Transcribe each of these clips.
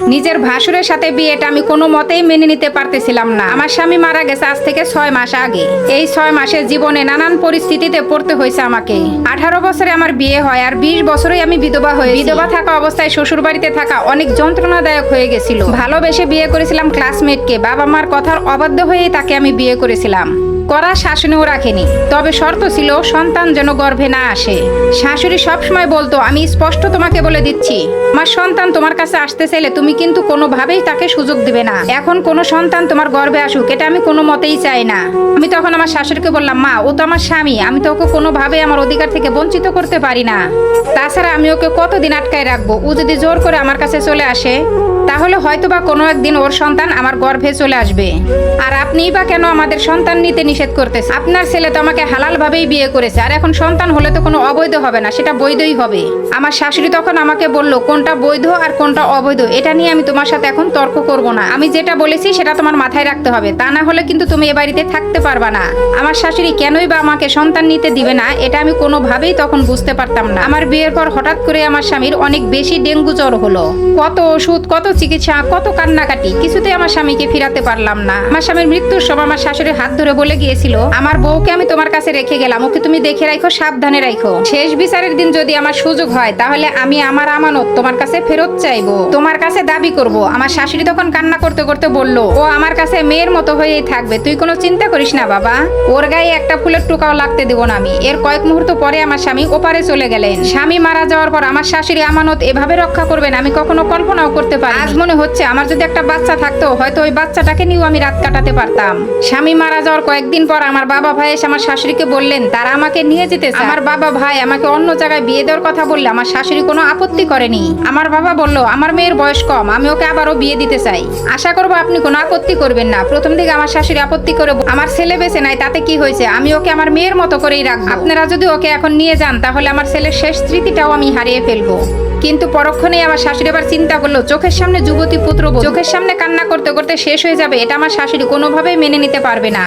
নিজের ভাসুরের সাথে বিয়েটা আমি কোনো মতেই মেনে নিতে পারতেছিলাম না। আমার স্বামী মারা গেছে আজ থেকে ছয় মাস আগে। এই ছয় মাসের জীবনে নানান পরিস্থিতিতে পড়তে হয়েছে আমাকে। আঠারো বছরে আমার বিয়ে হয় আর বিশ বছরেই আমি বিধবা হয়ে বিধবা থাকা অবস্থায় শ্বশুর বাড়িতে থাকা অনেক যন্ত্রণাদায়ক হয়ে গেছিল। ভালোবেসে বিয়ে করেছিলাম ক্লাসমেটকে বাবা মার কথার অবাধ্য হয়েই তাকে আমি বিয়ে করেছিলাম। করা শাসনেও রাখেনি। তবে শর্ত ছিল, সন্তান যেন গর্ভে না আসে। শাশুড়ি সবসময় বলতো, আমি স্পষ্ট তোমাকে বলে দিচ্ছি আমার সন্তান তোমার কাছে আসতে চাইলে তুমি কিন্তু কোনোভাবেই তাকে সুযোগ দিবে না। এখন কোনো সন্তান তোমার গর্ভে আসুক, এটা আমি কোনো মতেই চাই না। আমি তখন আমার শাশুড়িকে বললাম, মা, ও তো আমার স্বামী, আমি তো ওকে কোনোভাবেই আমার অধিকার থেকে বঞ্চিত করতে পারি না। তাছাড়া আমি ওকে কতদিন আটকায় রাখব? ও যদি জোর করে আমার কাছে চলে আসে তাহলে হয়তোবা কোনো একদিন ওর সন্তান আমার গর্ভে চলে আসবে। আর আপনিই বা কেন আমাদের সন্তান নিতে নিষেধ করতেছে আপনার ছেলে তো আমাকে হালাল ভাবেই বিয়ে করেছে। আর এখন সন্তান হলে তো কোনো অবৈধ হবে না, সেটা বৈধই হবে। আমার শাশুড়ি তখন আমাকে বলল, কোনটা বৈধ আর কোনটা অবৈধ? এটা নিয়ে আমি তোমার সাথে এখন তর্ক করব না। আমি যেটা বলেছি সেটা তোমার মাথায় রাখতে হবে। তা না হলে কিন্তু তুমি এ বাড়িতে থাকতে পারবা না। আমার শাশুড়ি কেনই বা আমাকে সন্তান নিতে দিবে না, এটা আমি কোনোভাবেই তখন বুঝতে পারতাম না। আমার বিয়ের পর হঠাৎ করে আমার স্বামীর অনেক বেশি ডেঙ্গু জ্বর হলো। কত ওষুধ, কত চিকিৎসা, কত কান্নাকাটি। কিছুতে আমার স্বামীকে ফিরাতে পারলাম না। আমার স্বামীর মৃত্যুর সময় আমার শাশুড়ি হাত ধরে বলে গিয়েছিল, আমার বউকে আমি তোমার কাছে রেখে গেলাম, ওকে তুমি দেখে রাখো, সাবধানে রাখো। শেষ বিচারের দিন যদি আমার সুযোগ হয়, তাহলে আমি আমার আমানত তোমার কাছে ফেরত চাইব। তোমার কাছে দাবি করব। আমার শাশুড়ি তখন কান্না করতে করতে বলল, ও আমার কাছে মেয়ের মতো হয়েই থাকবে, তুই কোনো চিন্তা করিস না বাবা। ওর গায়ে একটা ফুলের টুকাও লাগতে দেবো না আমি। এর কয়েক মুহূর্ত পরে আমার স্বামী ওপারে চলে গেলেন। স্বামী মারা যাওয়ার পর আমার শাশুড়ি আমানত এভাবে রক্ষা করবেন আমি কখনো কল্পনাও করতে পারি আজ মনে হচ্ছে আমার যদি একটা বাচ্চা থাকতো হয়তো ওই বাচ্চাটাকে নিয়েও আমি রাত কাটাতে পারতাম। স্বামী মারা যাওয়ার কয়েকদিন পর আমার বাবা ভাই এসে আমার শাশুড়িকে বললেন তারা আমাকে নিয়ে যেতে আমার বাবা ভাই আমাকে অন্য জায়গায় বিয়ে দেওয়ার কথা বললে আমার শাশুড়ি কোনো আপত্তি করেনি। আমার বাবা বলল আমার মেয়ের বয়স কম আমি ওকে আবারও বিয়ে দিতে চাই। আশা করব আপনি কোনো আপত্তি করবেন না। প্রথম দিকে আমার শাশুড়ি আপত্তি করে আমার ছেলে বেঁচে নাই তাতে কি হয়েছে? আমি ওকে আমার মেয়ের মতো করেই রাখব। আপনারা যদি ওকে এখন নিয়ে যান তাহলে আমার ছেলের শেষ স্মৃতিটাও আমি হারিয়ে ফেলব। কিন্তু পরক্ষণেই আমার শাশুড়ি আবার চিন্তা করল, চোখের সামনে যুবতী পুত্র চোখের সামনে কান্না করতে করতে শেষ হয়ে যাবে, এটা আমার শাশুড়ি কোনোভাবেই মেনে নিতে পারবে না।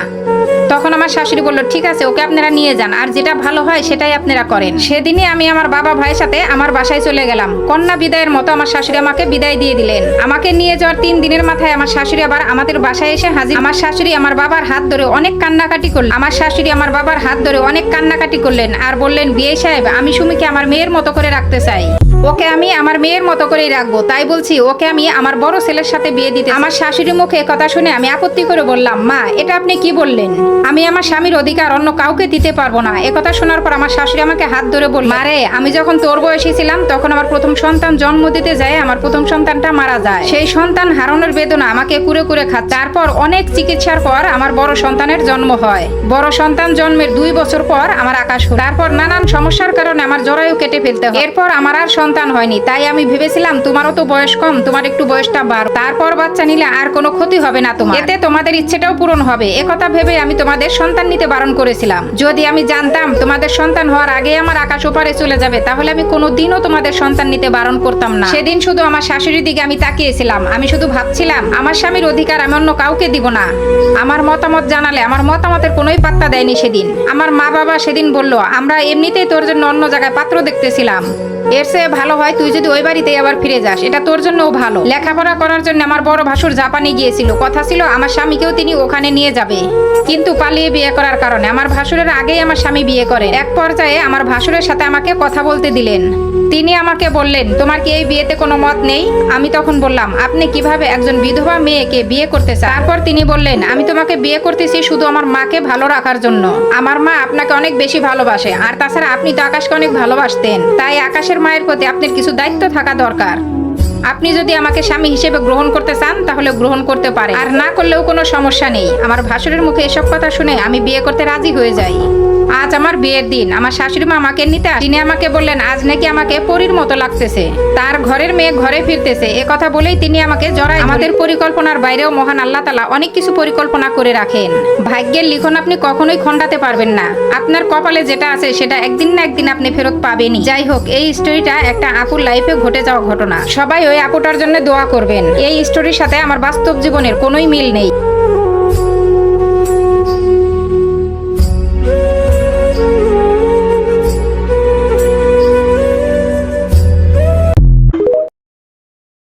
তখন আমার শাশুড়ি বলল, ঠিক আছে, ওকে আপনারা নিয়ে যান, আর যেটা ভালো হয় সেটাই আপনারা করেন। সেদিনই আমি আমার বাবা ভাইয়ের সাথে আমার বাসায় চলে গেলাম। কন্যা বিদায়ের মতো আমার শাশুড়ি আমাকে বিদায় দিয়ে দিলেন। আমাকে নিয়ে যাওয়ার তিন দিনের মাথায় আমার শাশুড়ি আবার আমাদের বাসায় এসে হাজির। আমার শাশুড়ি আমার বাবার হাত ধরে অনেক কান্নাকাটি করলেন। আমার শাশুড়ি আমার বাবার হাত ধরে অনেক কান্নাকাটি করলেন আর বললেন, বিয়ে সাহেব, আমি সুমিকে আমার মেয়ের মতো করে রাখতে চাই। ওকে আমি আমার মেয়ের মতো করেই রাখব, তাই বলছি, ওকে আমি আমার বড় ছেলের সাথে বিয়ে দিতে আমার শাশুড়ি মুখে কথা শুনে আমি আপত্তি করে বললাম, মা, এটা আপনি কি বললেন? আমি আমার স্বামীর অধিকার অন্য কাউকে দিতে পারব না। একথা শোনার পর আমার শাশুড়ি আমাকে হাত ধরে বলল মারে আমি যখন তোর বয়সী ছিলাম, তখন আমার প্রথম সন্তান জন্ম দিতে যায়, আমার প্রথম সন্তানটা মারা যায়। সেই সন্তান হারানোর বেদনা আমাকে কুরে কুরে খাত তারপর অনেক চিকিৎসার পর আমার বড় সন্তানের জন্ম হয়। বড় সন্তান জন্মের দুই বছর পর আমার আকাশ তারপর নানান সমস্যার কারণে আমার জরায়ু কেটে ফেলতে হয়। এরপর আমার আর সন্তান হয়নি। তাই আমি ভেবেছিলাম, তোমারও তো বয়স কম, তোমার একটু বয়সটা বার তারপর বাচ্চা নিলে আর কোনো ক্ষতি হবে না তোমার। এতে তোমাদের ইচ্ছেটাও পূরণ হবে। একথা ভেবে আমি তোমাদের সন্তান নিতে বারণ করেছিলাম। যদি আমি জানতাম তোমাদের সন্তান হওয়ার আগে আমার আকাশ ওপারে চলে যাবে, তাহলে আমি কোনোদিনও তোমাদের সন্তান নিতে বারণ করতাম না। সেদিন শুধু আমার শাশুড়ির দিকে আমি তাকিয়েছিলাম। আমি শুধু ভাবছিলাম, আমার স্বামীর অধিকার আমি অন্য কাউকে দিব না। আমার মতামত জানালে আমার মতামতের কোনোই পাত্তা দেয়নি সেদিন। আমার মা বাবা সেদিন বলল, আমরা এমনিতেই তোর জন্য অন্য জায়গায় পাত্র দেখতেছিলাম। এর চেয়ে ভালো হয়, তুই যদি ওই বাড়িতে আবার ফিরে যাস, এটা তোর জন্যও ভালো। লেখাপড়া করার জন্য আমার বড় ভাসুর জাপানে গিয়েছিল। কথা ছিল, আমার স্বামীকেও তিনি ওখানে নিয়ে যাবে। কিন্তু পালিয়ে বিয়ে করার কারণে। আমার ভাসুরের আগেই আমার স্বামী বিয়ে করে। এক পর্যায়ে আমার ভাসুরের সাথে আমাকে কথা বলতে দিলেন। তিনি আমাকে বললেন, তোমার কি এই বিয়েতে কোনো মত নেই? আমি তখন বললাম, আপনি কীভাবে একজন বিধবা মেয়েকে বিয়ে করতে চান? তারপর তিনি বললেন, আমি তোমাকে বিয়ে করতেছি শুধু আমার মাকে ভালো রাখার জন্য। আমার মা আপনাকে অনেক বেশি ভালোবাসে, আর তাছাড়া আপনি তো আকাশকে অনেক ভালোবাসতেন। তাই আকাশের মায়ের প্রতি আপনার কিছু দায়িত্ব থাকা দরকার। আপনি যদি আমাকে স্বামী হিসেবে গ্রহণ করতে চান, তাহলে গ্রহণ করতে পারে। আর না করলেও কোনো সমস্যা নেই। আমার ভাসুরের মুখে এসব কথা শুনে আমি বিয়ে করতে রাজি হয়ে যাই। আজ আমার বিয়ের দিন। আমার শাশুড়ি মা আমাকে নিতে তিনি আমাকে বললেন, আজ নাকি আমাকে পরীর মতো লাগতেছে। তার ঘরের মেয়ে ঘরে ফিরতেছে। এ কথা বলেই তিনি আমাকে জড়াই আমাদের পরিকল্পনার বাইরেও মহান আল্লাহ তালা অনেক কিছু পরিকল্পনা করে রাখেন। ভাগ্যের লিখন আপনি কখনোই খণ্ডাতে পারবেন না। আপনার কপালে যেটা আছে, সেটা একদিন না একদিন আপনি ফেরত পাবেনই। যাই হোক, এই স্টোরিটা একটা আপুর লাইফে ঘটে যাওয়া ঘটনা। সবাই ওই আপুটার জন্য দোয়া করবেন। এই স্টোরির সাথে আমার বাস্তব জীবনের কোনোই মিল নেই।